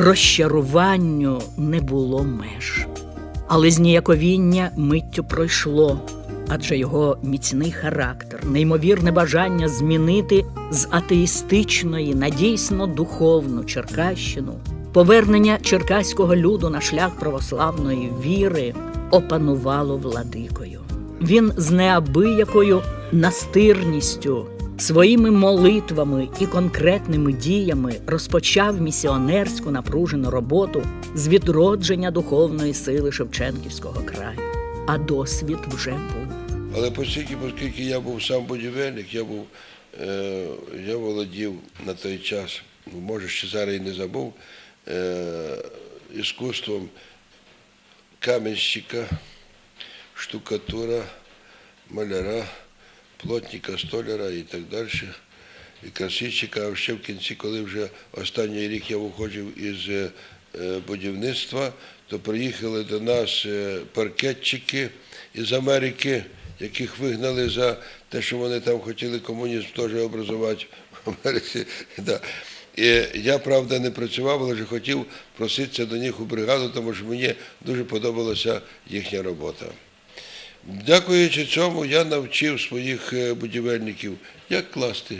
Розчаруванню не було меж, але зніяковіння миттю пройшло, адже його міцний характер, неймовірне бажання змінити з атеїстичної на дійсно духовну Черкащину, повернення черкаського люду на шлях православної віри опанувало владикою. Він з неабиякою настирністю Своїми молитвами і конкретними діями розпочав місіонерську напружену роботу з відродження духовної сили Шевченківського краю. А досвід вже був. Але оскільки, оскільки я був сам будівельник, я був, е, я володів на той час, може ще зараз і не забув, е, іскусством каменщика, штукатура, маляра, плотника, столяра і так далі. І красильщика, а ще в кінці, коли вже останній рік я виходив із е, будівництва, то приїхали до нас е, паркетчики із Америки, яких вигнали за те, що вони там хотіли комунізм теж образувати в Америці. І я, правда, не працював, але вже хотів проситися до них у бригаду, тому що мені дуже подобалася їхня робота. Дякуючи цьому, я навчив своїх е, будівельників, як класти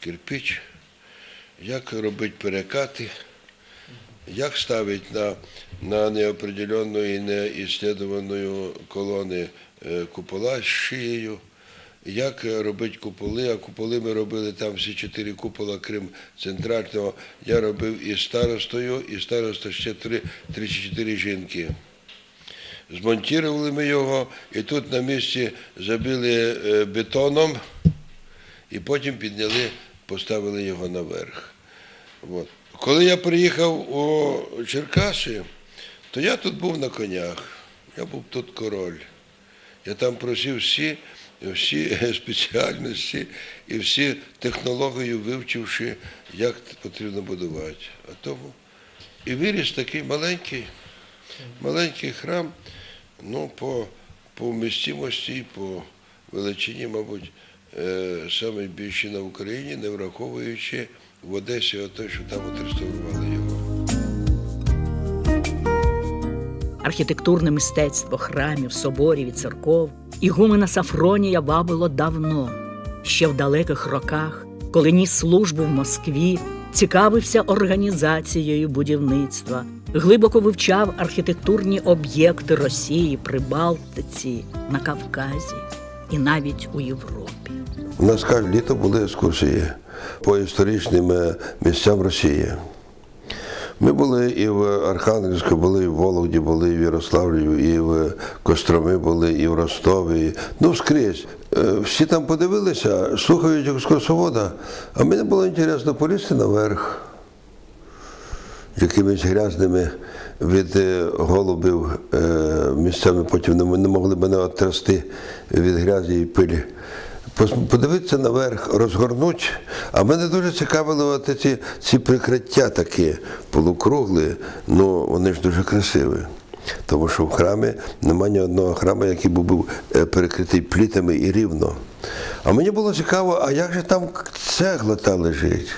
кирпич, як робити перекати, як ставити на, на неопределенну і неіслідувану колони е, купола з шиєю, як робити куполи, а куполи ми робили там всі чотири купола, крім центрального. Я робив і старостою, і староста ще три, три чи чотири жінки. Змонтували ми його, і тут на місці забили е, бетоном, і потім підняли, поставили його наверх. От. Коли я приїхав у Черкаси, то я тут був на конях, я був тут король. Я там просив всі, всі спеціальності і всі технології вивчивши, як потрібно будувати. А тому і виріс такий маленький, маленький храм, ну, по, по вмістимості, по величині, мабуть, е, найбільший на Україні, не враховуючи в Одесі те, що там отреставрували його. Архітектурне мистецтво храмів, соборів і церков ігумена Сафронія вабило давно, ще в далеких роках, коли ніс службу в Москві, цікавився організацією будівництва, глибоко вивчав архітектурні об'єкти Росії, Прибалтиці, на Кавказі і навіть у Європі. У нас кожне літо були екскурсії по історичним е, місцям Росії. Ми були і в Архангельську, були і в Вологді, були і в Ярославлі, і в Костроми були, і в Ростові. Ну, скрізь. Е, Всі там подивилися, слухають екскурсовода, а мені було інтересно полізти наверх якимись грязними від е, голубів е, місцями, потім не могли мене оттрясти від грязі і пилі. Подивитися наверх, розгорнуть. А мене дуже цікавили ці, ці прикриття такі полукругли, ну вони ж дуже красиві. Тому що в храмі немає ні одного храму, який був, був е, перекритий плітами і рівно. А мені було цікаво, а як же там цегла та лежить?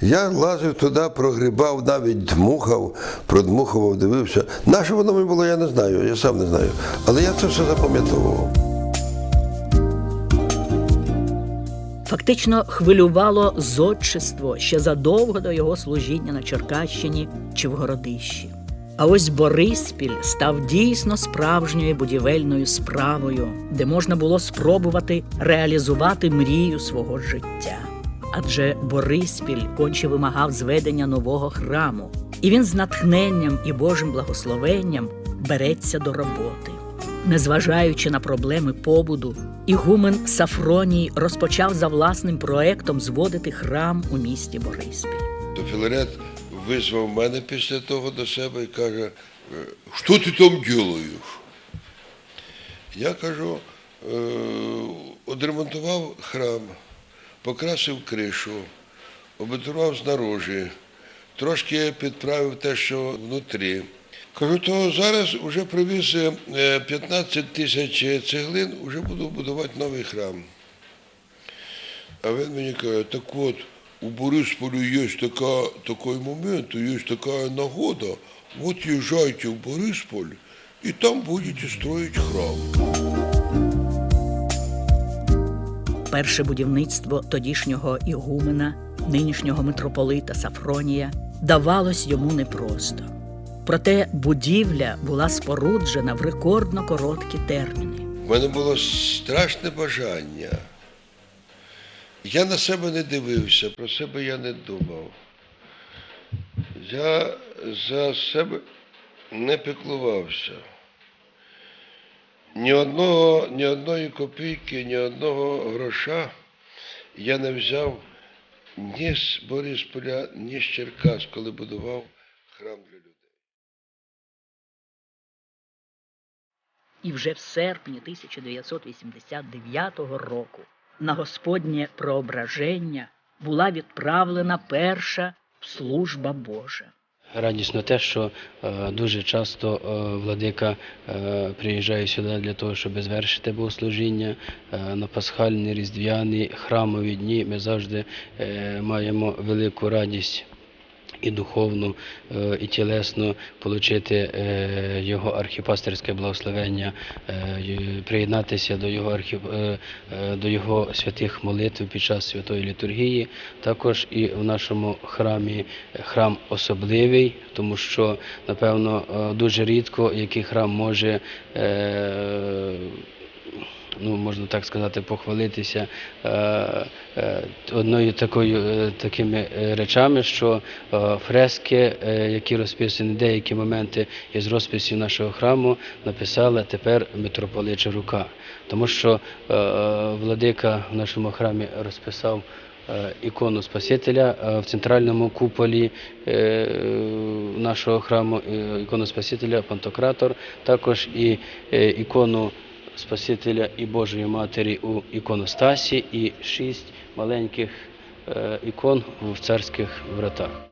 Я лазив туди, прогрібав, навіть дмухав, продмухував, дивився. На що воно мені було, я не знаю, я сам не знаю. Але я це все запам'ятовував. Фактично хвилювало зодчество ще задовго до його служіння на Черкащині чи в Городищі. А ось Бориспіль став дійсно справжньою будівельною справою, де можна було спробувати реалізувати мрію свого життя. Адже Бориспіль конче вимагав зведення нового храму, і він з натхненням і Божим благословенням береться до роботи. Незважаючи на проблеми побуду, ігумен Сафроній розпочав за власним проектом зводити храм у місті Бориспіль. То Філарет визвав мене після того до себе і каже, «Е, що ти там робиш? Я кажу, «Е, Одремонтував храм, покрасив кришу, обетурував знаружі, трошки підправив те, що внутрі. Кажу, то зараз вже привіз е, 15 тисяч цеглин, вже буду будувати новий храм. А він мені каже, так от, у Борисполі є така, такий момент, є така нагода, от їжджайте в Борисполь і там будете строїти храм. Перше будівництво тодішнього ігумена, нинішнього митрополита Сафронія, давалось йому непросто. Проте будівля була споруджена в рекордно короткі терміни. У мене було страшне бажання. Я на себе не дивився, про себе я не думав. Я за себе не піклувався. Ні одного, ні одної копійки, ні одного гроша я не взяв ні з Борисполя, ні з Черкас, коли будував храм для людей. І вже в серпні 1989 року на Господнє проображення була відправлена перша служба Божа. Радісно те, що е, дуже часто е, владика е, приїжджає сюди для того, щоб звершити богослужіння на пасхальні, різдвяні, храмові дні. Ми завжди маємо велику радість. І духовну, е, і тілесно отримати його архіпастерське благословення, е, приєднатися до його архіп... е, е, до його святих молитв під час святої літургії. Також і в нашому храмі е, храм особливий, тому що напевно е, дуже рідко який храм може. Ну, можна так сказати, похвалитися е, е, одною такою е, такими речами, що фрески, які розписані деякі моменти із розписів нашого храму, написала тепер митрополит Чарука. Тому що владика в нашому храмі розписав ікону Спасителя в центральному куполі нашого храму, ікону Спасителя Пантократор, також і ікону Спасителя і Божої Матері у іконостасі, і шість маленьких е, ікон в царських вратах.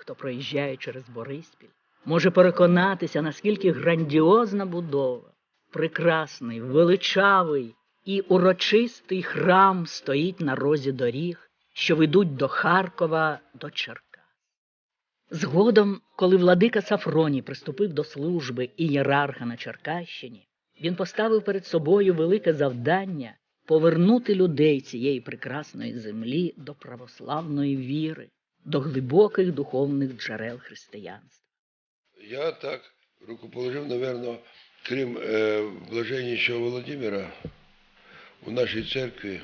Хто проїжджає через Бориспіль, може переконатися, наскільки грандіозна будова, прекрасний, величавий і урочистий храм стоїть на розі доріг, що ведуть до Харкова, до Черкас. Згодом, коли владика Сафроній приступив до служби ієрарха на Черкащині, він поставив перед собою велике завдання повернути людей цієї прекрасної землі до православної віри, до глибоких духовних джерел християнства. Я так рукоположив, напевно, крім е, блаженнішого Володимира, у нашій церкві,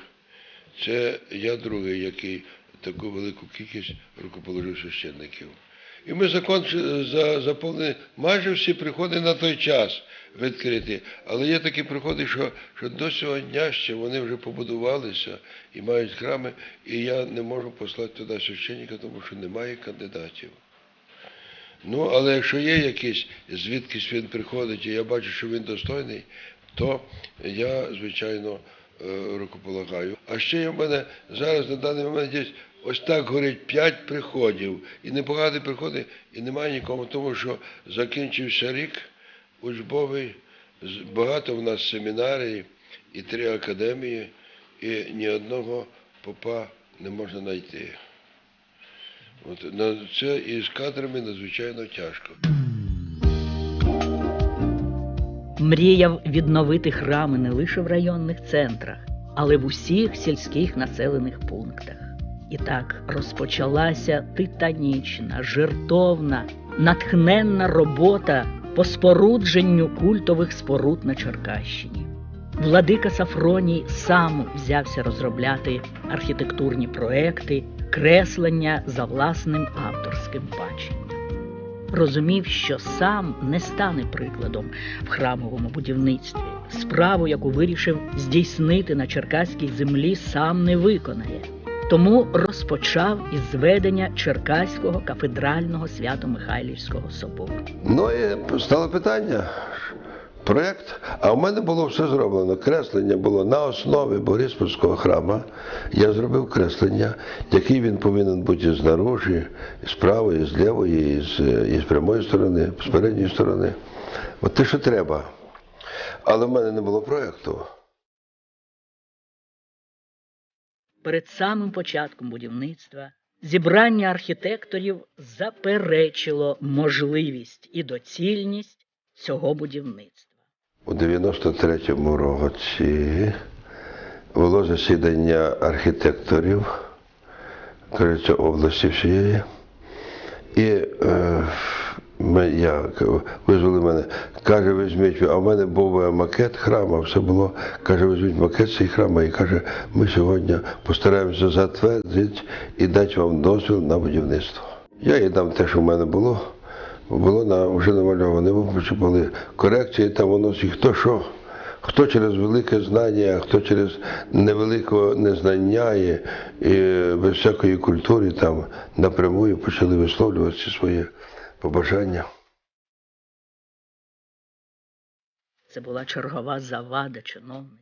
це я другий, який таку велику кількість рукоположив священників. І ми закон заповнили майже всі приходи на той час відкриті. Але є такі приходи, що, що до цього дня ще вони вже побудувалися і мають храми, і я не можу послати туди священника, тому що немає кандидатів. Ну, але якщо є якийсь, звідкись він приходить, і я бачу, що він достойний, то я, звичайно, е, рукополагаю. А ще є в мене зараз на даний момент десь ось так горить п'ять приходів. І непогані приходи, і немає нікому, тому що закінчився рік учбовий, багато в нас семінарій і три академії, і ні одного попа не можна знайти. От, це і з кадрами надзвичайно тяжко. Мріяв відновити храми не лише в районних центрах, але в усіх сільських населених пунктах. І так розпочалася титанічна, жертовна, натхненна робота по спорудженню культових споруд на Черкащині. Владика Сафроній сам взявся розробляти архітектурні проекти, креслення за власним авторським баченням розумів, що сам не стане прикладом в храмовому будівництві. Справу, яку вирішив здійснити на черкаській землі, сам не виконає. Тому розпочав із зведення Черкаського кафедрального свято-Михайлівського собору. Ну і стало питання. Проєкт, а в мене було все зроблено. Креслення було на основі Бориспільського храма. Я зробив креслення, який він повинен бути знаружі, з правої, з лівої, з, з прямої сторони, з передньої сторони. От те, що треба. Але в мене не було проєкту. Перед самим початком будівництва зібрання архітекторів заперечило можливість і доцільність цього будівництва. У 93-му році було засідання архітекторів, кажеться, області всієї. І е, я, визвали мене, каже, візьміть, а в мене був макет храму, все було, каже, візьміть макет цей храму і каже, ми сьогодні постараємося затвердити і дати вам дозвіл на будівництво. Я їй дам те, що в мене було. Було на, вже намальоване, були корекції, там воно всі хто що, хто через велике знання, хто через невелике незнання і, і без всякої культури там напряму почали висловлювати свої побажання. Це була чергова завада чиновництва,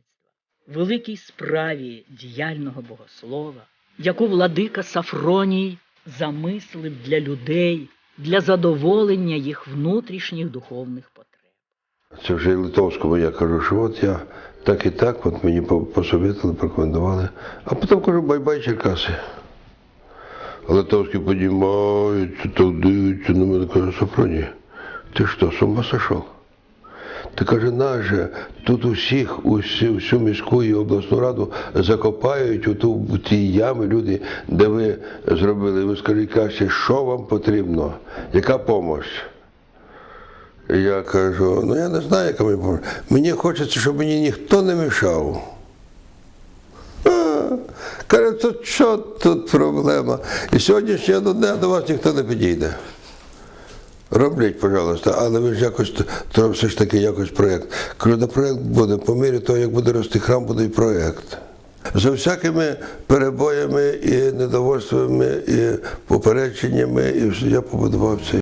великій справі діяльного богослова, яку владика Сафроній замислив для людей, для задоволення їх внутрішніх духовних потреб. Це вже і Литовському я кажу, що от я так і так, от мені по- посоветували, порекомендували. А потім кажу, бай-бай, Черкаси. А Литовський піднімається, так дивиться на мене, каже, Сафроній, ти що, з ума сошов? Ти каже, нас же тут усіх, усю, всю міську і обласну раду закопають у ту в ті ями люди, де ви зробили. Ви скажіть, кажете, що вам потрібно? Яка? І Я кажу, ну я не знаю, яка мені допомога. Мені хочеться, щоб мені ніхто не мішав. Каже, то що тут проблема? І сьогоднішнього дня до вас ніхто не підійде. Роблять, пожалуйста, але ви ж якось то все ж таки якось проєкт. Кажу, да проєкт буде, по мірі того, як буде рости храм, буде і проєкт. За всякими перебоями і недовольствами, і попередженнями, і я побудував цей.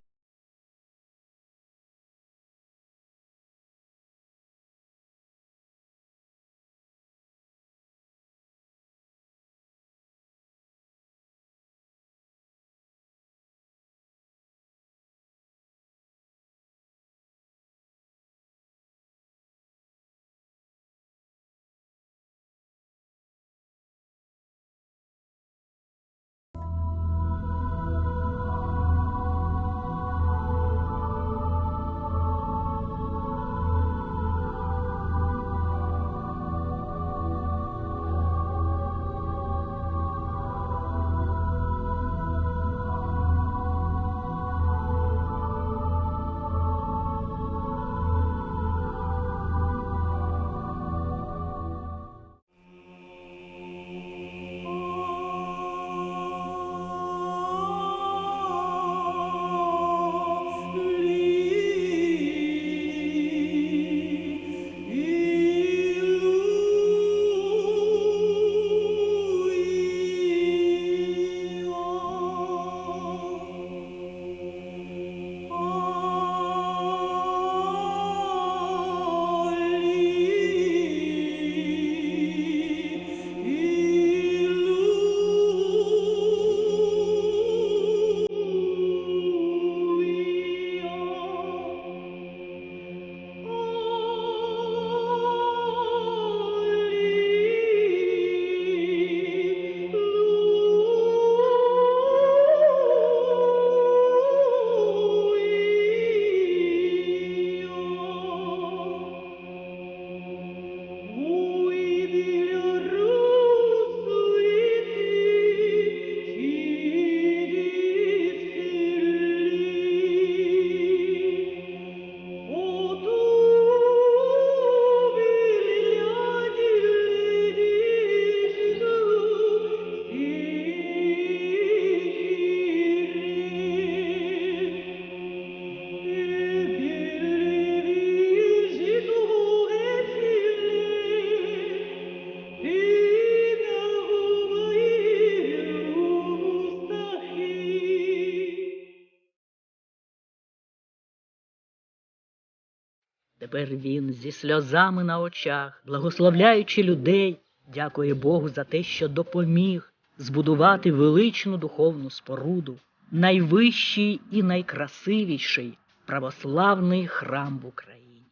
Тепер він зі сльозами на очах, благословляючи людей, дякує Богу за те, що допоміг збудувати величну духовну споруду, найвищий і найкрасивіший православний храм в Україні.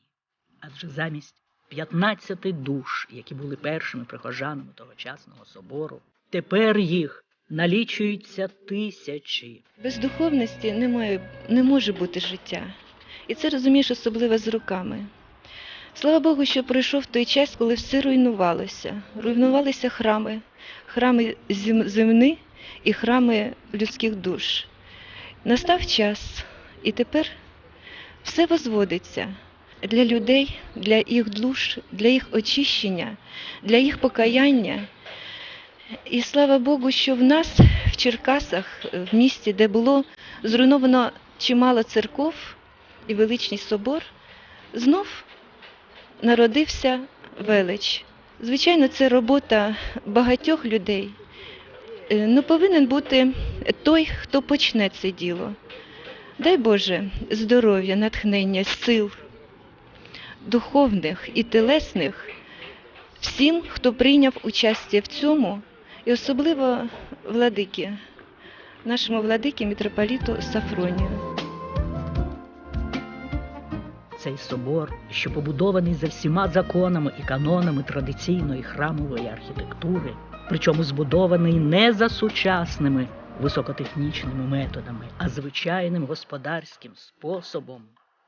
Адже замість 15 душ, які були першими прихожанами тогочасного собору, тепер їх налічуються тисячі. Без духовності немає, не може бути життя. І це розумієш особливо з руками. Слава Богу, що пройшов той час, коли все руйнувалося. Руйнувалися храми, храми зем- земні і храми людських душ. Настав час, і тепер все возводиться для людей, для їх душ, для їх очищення, для їх покаяння. І слава Богу, що в нас в Черкасах, в місті, де було зруйновано чимало церков і величний собор, знов народився велич. Звичайно, це робота багатьох людей. Е, Ну, повинен бути той, хто почне це діло. Дай Боже здоров'я, натхнення, сил духовних і телесних всім, хто прийняв участь в цьому, і особливо владики, нашому владикі митрополіту Сафронію. Цей собор, що побудований за всіма законами і канонами традиційної храмової архітектури, причому збудований не за сучасними високотехнічними методами, а звичайним господарським способом,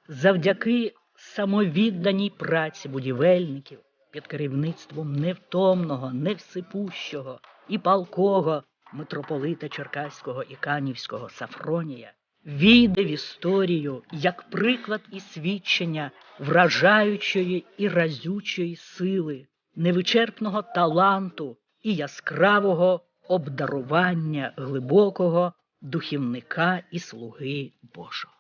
завдяки самовідданій праці будівельників під керівництвом невтомного, невсипущого і палкого митрополита Черкаського і Канівського Сафронія війде в історію як приклад і свідчення вражаючої і разючої сили, невичерпного таланту і яскравого обдарування глибокого духівника і слуги Божого.